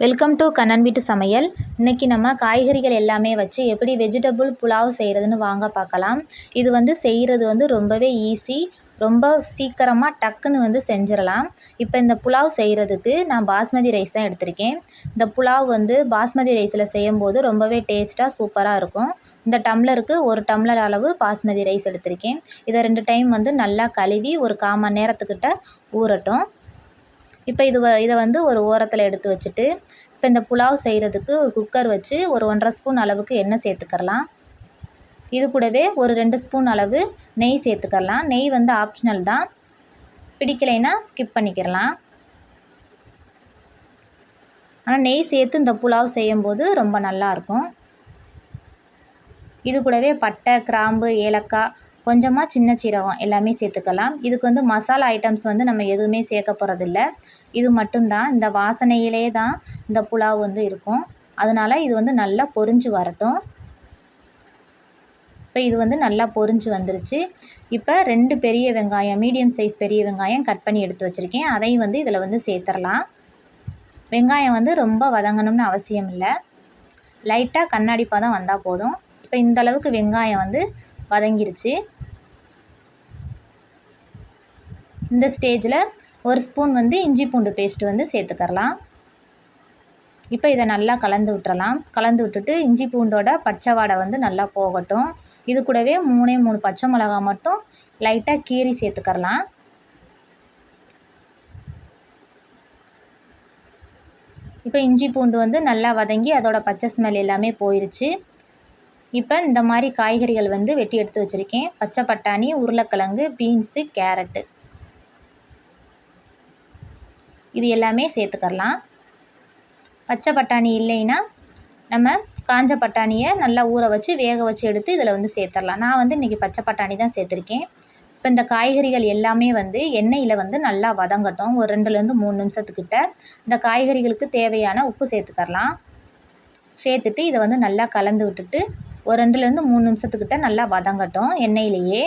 Welcome to Kannan வீட்டு சமையல் இன்றைக்கி நம்ம காய்கறிகள் எல்லாமே வச்சு எப்படி வெஜிடபிள் புலாவ் செய்கிறதுன்னு வாங்க பார்க்கலாம். இது வந்து செய்கிறது வந்து ரொம்பவே ஈஸி ரொம்ப சீக்கிரமாக டக்குன்னு வந்து செஞ்சிடலாம் இப்போ இந்த புலாவ் செய்கிறதுக்கு நான் பாஸ்மதி ரைஸ் தான் எடுத்திருக்கேன். இந்த புலாவ் வந்து பாஸ்மதி ரைஸில் செய்யும்போது ரொம்பவே டேஸ்ட்டாக சூப்பராக இருக்கும். இந்த டம்ளருக்கு ஒரு டம்ளர் அளவு பாஸ்மதி ரைஸ் எடுத்திருக்கேன். இதை ரெண்டு டைம் வந்து நல்லா கழுவி ஒரு கால் மணி நேரத்துக்கிட்ட ஊறட்டும். இப்போ இது இதை வந்து ஒரு ஓரத்தில் எடுத்து வச்சுட்டு இப்போ இந்த புலாவ் செய்கிறதுக்கு ஒரு குக்கர் வச்சு ஒரு ஒன்றரை ஸ்பூன் அளவுக்கு எண்ணெய் சேர்த்துக்கரலாம் இது கூடவே ஒரு ரெண்டு ஸ்பூன் அளவு நெய் சேர்த்துக்கரலாம் நெய் வந்து ஆப்ஷனல் தான். பிடிக்கலைன்னா ஸ்கிப் பண்ணிக்கிறலாம் ஆனால் நெய் சேர்த்து இந்த புலாவ் செய்யும்போது ரொம்ப நல்லாயிருக்கும் இது கூடவே பட்டை கிராம்பு ஏலக்காய் கொஞ்சமாக சின்ன சீரகம் எல்லாமே சேர்த்துக்கலாம். இதுக்கு வந்து மசாலா ஐட்டம்ஸ் வந்து நம்ம எதுவுமே சேர்க்க போகிறதில்ல இது மட்டும்தான். இந்த வாசனையிலே தான் இந்த புலாவ் வந்து இருக்கும். அதனால் இது வந்து நல்லா பொரிஞ்சு வரட்டும். இப்போ இது வந்து நல்லா பொரிஞ்சு வந்துருச்சு. இப்போ ரெண்டு பெரிய வெங்காயம் மீடியம் சைஸ் பெரிய வெங்காயம் கட் பண்ணி எடுத்து வச்சுருக்கேன். அதையும் வந்து இதில் வந்து சேர்த்துடலாம் வெங்காயம் வந்து ரொம்ப வதங்கணும்னு அவசியம் இல்லை. லைட்டாக கண்ணாடி பதம் வந்தால் போதும். இப்போ இந்த அளவுக்கு வெங்காயம் வந்து வதங்கிருச்சு. இந்த ஸ்டேஜில் ஒரு ஸ்பூன் வந்து இஞ்சி பூண்டு பேஸ்ட்டு வந்து சேர்த்துக்கரலாம் இப்போ இதை நல்லா கலந்து விட்டுறலாம். கலந்து விட்டுட்டு இஞ்சி பூண்டோட பச்சை வாடை வந்து நல்லா போகட்டும். இது கூடவே மூணே மூணு பச்சை மிளகா மட்டும் லைட்டாக கீரி சேர்த்துக்கரலாம் இப்போ இஞ்சி பூண்டு வந்து நல்லா வதங்கி அதோட பச்சை ஸ்மெல் எல்லாமே போயிடுச்சு இப்போ இந்த மாதிரி காய்கறிகள் வந்து வெட்டி எடுத்து வச்சுருக்கேன். பச்சை பட்டாணி உருளைக்கிழங்கு பீன்ஸு கேரட்டு இது எல்லாமே சேர்த்துக்கரலாம். பச்சை பட்டாணி இல்லைன்னா நம்ம காஞ்ச பட்டாணியை நல்லா ஊற வச்சு வேக வச்சு எடுத்து இதில் வந்து சேர்த்துடலாம். நான் வந்து இன்றைக்கி பச்சை பட்டாணி தான் சேர்த்துருக்கேன். இப்போ இந்த காய்கறிகள் எல்லாமே வந்து எண்ணெயில் வந்து நல்லா வதங்கட்டும். ஒரு ரெண்டுலேருந்து மூணு நிமிஷத்துக்கிட்ட இந்த காய்கறிகளுக்கு தேவையான உப்பு சேர்த்துக்கரலாம். சேர்த்துட்டு இதை வந்து நல்லா கலந்து விட்டுட்டு ஒரு ரெண்டுலேருந்து மூணு நிமிஷத்துக்கிட்ட நல்லா வதங்கட்டும் எண்ணெயிலேயே.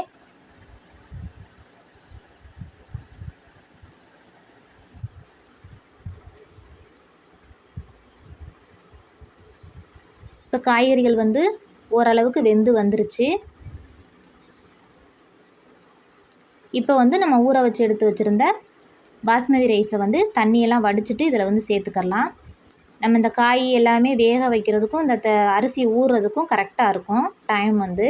காய்கறிகள் வந்து ஓரளவுக்கு வெந்து வந்துருச்சு. இப்போ வந்து நம்ம ஊற வச்சு எடுத்து வச்சுருந்த பாஸ்மதி ரைஸை வந்து தண்ணியெல்லாம் வடிச்சிட்டு இதில் வந்து சேர்த்துக்கலாம் நம்ம இந்த காய் எல்லாமே வேக வைக்கிறதுக்கும் இந்த த அரிசி ஊறுறதுக்கும் கரெக்டாக இருக்கும். டைம் வந்து.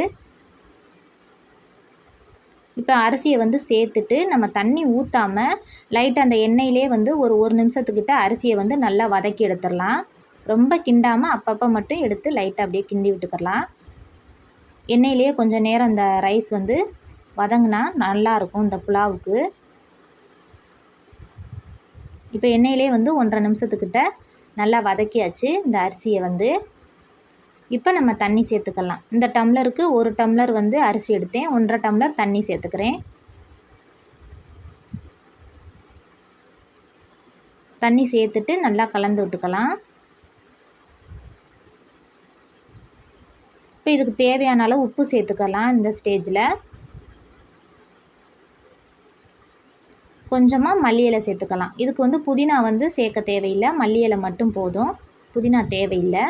இப்போ அரிசியை வந்து சேர்த்துட்டு நம்ம தண்ணி ஊற்றாமல் லைட்டாக அந்த எண்ணெயிலே வந்து ஒரு ஒரு நிமிஷத்துக்கிட்ட அரிசியை வந்து நல்லா வதக்கி எடுத்துடலாம். ரொம்ப கிண்டாமல் அப்பப்போ மட்டும் எடுத்து லைட்டாக அப்படியே கிண்டி விட்டுக்கலாம் எண்ணெயிலேயே கொஞ்சம் நேரம் இந்த ரைஸ் வந்து வதங்கினா நல்லாயிருக்கும் இந்த புலாவுக்கு. இப்போ எண்ணெயிலே வந்து ஒன்றரை நிமிஷத்துக்கிட்ட நல்லா வதக்கியாச்சு இந்த அரிசியை வந்து. இப்போ நம்ம தண்ணி சேர்த்துக்கலாம். இந்த டம்ளருக்கு ஒரு டம்ளர் வந்து அரிசி எடுத்தேன். ஒன்றரை டம்ளர் தண்ணி சேர்த்துக்கிறேன். தண்ணி சேர்த்துட்டு நல்லா கலந்து விட்டுக்கலாம். இப்போ இதுக்கு தேவையான அளவு உப்பு சேர்த்துக்கலாம் இந்த ஸ்டேஜில். கொஞ்சமாக மல்லியலை சேர்த்துக்கலாம். இதுக்கு வந்து புதினா வந்து சேர்க்க தேவையில்லை. மல்லியலை மட்டும் போதும். புதினா தேவையில்லை.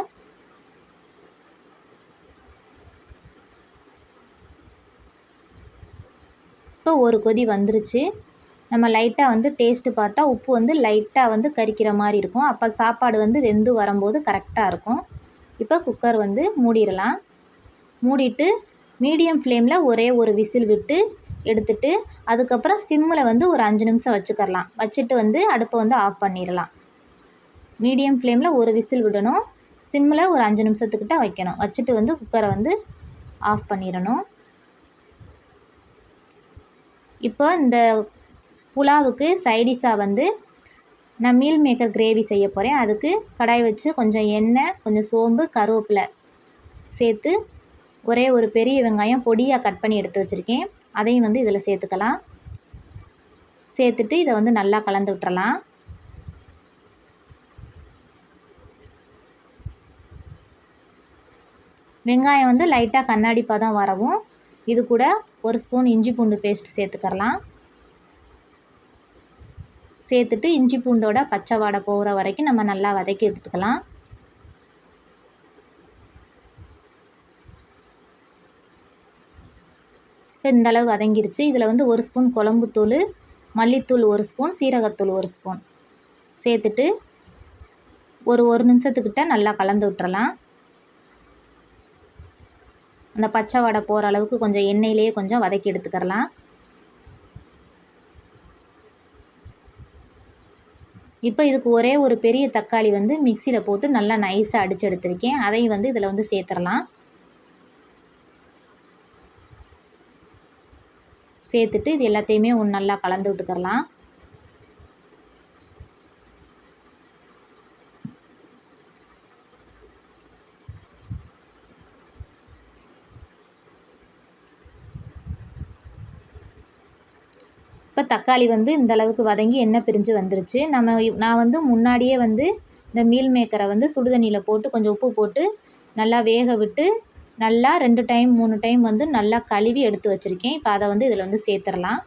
இப்போ ஒரு கொதி வந்துருச்சு. நம்ம லைட்டாக வந்து டேஸ்ட்டு பார்த்தா உப்பு வந்து லைட்டாக வந்து கறிக்கிற மாதிரி இருக்கும். அப்போ சாப்பாடு வந்து வெந்து வரும்போது கரெக்டாக இருக்கும். இப்போ குக்கர் வந்து மூடிடலாம். மூடிட்டு மீடியம் ஃப்ளேமில் ஒரே ஒரு விசில் விட்டு எடுத்துட்டு அதுக்கப்புறம் சிம்மில் வந்து ஒரு அஞ்சு நிமிஷம் வச்சுக்கரலாம் வச்சுட்டு வந்து அடுப்பை வந்து ஆஃப் பண்ணிடலாம் மீடியம் ஃப்ளேமில் ஒரு விசில் விடணும். சிம்மில் ஒரு அஞ்சு நிமிஷத்துக்கிட்ட வைக்கணும். வச்சுட்டு வந்து குக்கரை வந்து ஆஃப் பண்ணிடணும் இப்போ இந்த புலாவுக்கு சைடிஷாக வந்து நான் மீல் மேக்கர் கிரேவி செய்ய போகிறேன் அதுக்கு கடாய் வச்சு கொஞ்சம் எண்ணெய் கொஞ்சம் சோம்பு கருவேப்பிலை சேர்த்து ஒரே ஒரு பெரிய வெங்காயம் பொடியாக கட் பண்ணி எடுத்து வச்சுருக்கேன். அதையும் வந்து இதில் சேர்த்துக்கலாம். சேர்த்துட்டு இதை வந்து நல்லா கலந்து விட்டுறலாம். வெங்காயம் வந்து லைட்டாக கண்ணாடி பதம் வரவும். இது கூட ஒரு ஸ்பூன் இஞ்சி பூண்டு பேஸ்ட் சேர்த்துக்கரலாம் சேர்த்துட்டு இஞ்சி பூண்டோட பச்சை வாடை போகிற வரைக்கும் நம்ம நல்லா வதக்கி எடுத்துக்கலாம். இப்போ இந்த அளவு வதங்கிருச்சு. இதில் வந்து ஒரு ஸ்பூன் குழம்புத்தூள் மல்லித்தூள் ஒரு ஸ்பூன் சீரகத்தூள் ஒரு ஸ்பூன். சேர்த்துட்டு ஒரு ஒரு நிமிஷத்துக்கிட்ட நல்லா கலந்து விட்டுறலாம். அந்த பச்சை வடை போகிற அளவுக்கு கொஞ்சம் எண்ணெயிலேயே கொஞ்சம் வதக்கி எடுத்துக்கிறலாம். இப்போ இதுக்கு ஒரே ஒரு பெரிய தக்காளி வந்து மிக்சியில் போட்டு நல்லா நைஸாக அடித்து எடுத்திருக்கேன். அதையும் வந்து இதில் வந்து சேர்த்துடலாம் சேர்த்துட்டு இது எல்லாத்தையுமே ஒன்று நல்லா கலந்து விட்டுக்கிறலாம் இப்போ தக்காளி வந்து இந்த அளவுக்கு வதங்கி எண்ணெய் பிரிஞ்சு வந்துருச்சு. நம்ம நான் வந்து முன்னாடியே வந்து இந்த மீல் மேக்கரை வந்து சுடுதண்ணியில் போட்டு கொஞ்சம் உப்பு போட்டு நல்லா வேக விட்டு நல்லா ரெண்டு டைம் மூணு டைம் வந்து நல்லா கழுவி எடுத்து வச்சுருக்கேன். இப்போ அதை வந்து இதில் வந்து சேர்த்துடலாம்.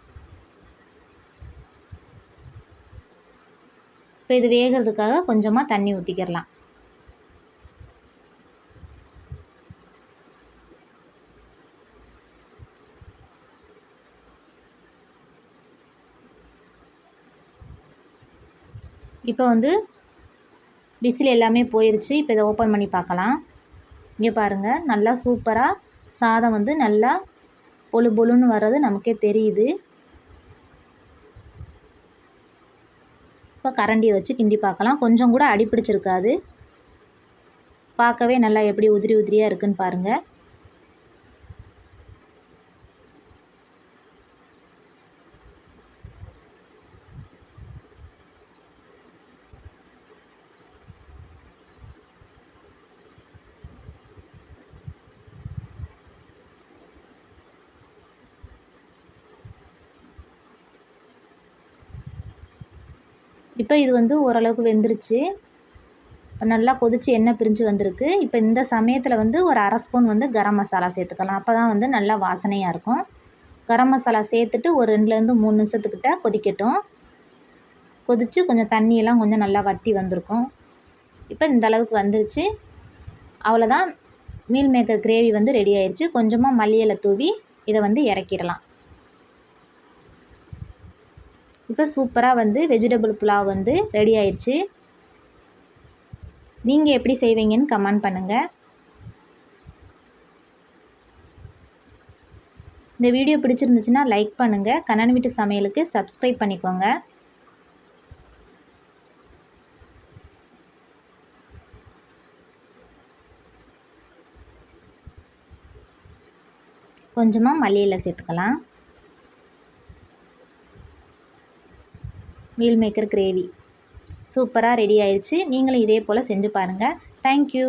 இப்போ இது வேகிறதுக்காக கொஞ்சமாக தண்ணி ஊற்றிக்கிடலாம் இப்போ வந்து விசில் எல்லாமே போயிருச்சு. இப்போ இதை ஓப்பன் பண்ணி பார்க்கலாம். இங்கே பாருங்கள் நல்லா சூப்பராக சாதம் வந்து நல்லா பொழு பொழுன்னு வர்றது நமக்கே தெரியுது. இப்போ கரண்டியை வச்சு கிண்டி பார்க்கலாம் கொஞ்சம் கூட அடி பிடிச்சிருக்காது. பார்க்கவே நல்லா எப்படி உதிரி உதிரியாக இருக்குன்னு பாருங்கள் இப்போ இது வந்து ஓரளவுக்கு வெந்துருச்சு. நல்லா கொதித்து எண்ணெய் பிரிஞ்சு வந்திருக்கு. இப்போ இந்த சமயத்தில் வந்து ஒரு அரை ஸ்பூன் வந்து கரம் மசாலா சேர்த்துக்கலாம். அப்போ தான் வந்து நல்லா வாசனையாக இருக்கும். கரம் மசாலா சேர்த்துட்டு ஒரு ரெண்டுலேருந்து மூணு நிமிஷத்துக்கிட்ட கொதிக்கட்டும். கொதித்து கொஞ்சம் தண்ணியெல்லாம் கொஞ்சம் நல்லா வற்றி வந்திருக்கும். இப்போ இந்த அளவுக்கு வந்துருச்சு. அவ்வளோதான் மீல் மேக்கர் கிரேவி வந்து ரெடி ஆயிடுச்சு கொஞ்சமாக மல்லியலை தூவி இதை வந்து இறக்கிடலாம். இப்போ சூப்பராக வந்து வெஜிடபிள் புலாவ் வந்து ரெடி ஆயிடுச்சு. நீங்கள் எப்படி செய்வீங்கன்னு கமெண்ட் பண்ணுங்கள் இந்த வீடியோ பிடிச்சிருந்துச்சுன்னா லைக் பண்ணுங்கள் கண்ணன் வீட்டு சமையலுக்கு சப்ஸ்கிரைப் பண்ணிக்கோங்க. கொஞ்சமாக மல்லியில் சேர்த்துக்கலாம். Meal maker gravy. சூப்பராக ரெடி ஆயிடுச்சு. நீங்களும் இதே போல் செஞ்சு பாருங்கள் தேங்க்யூ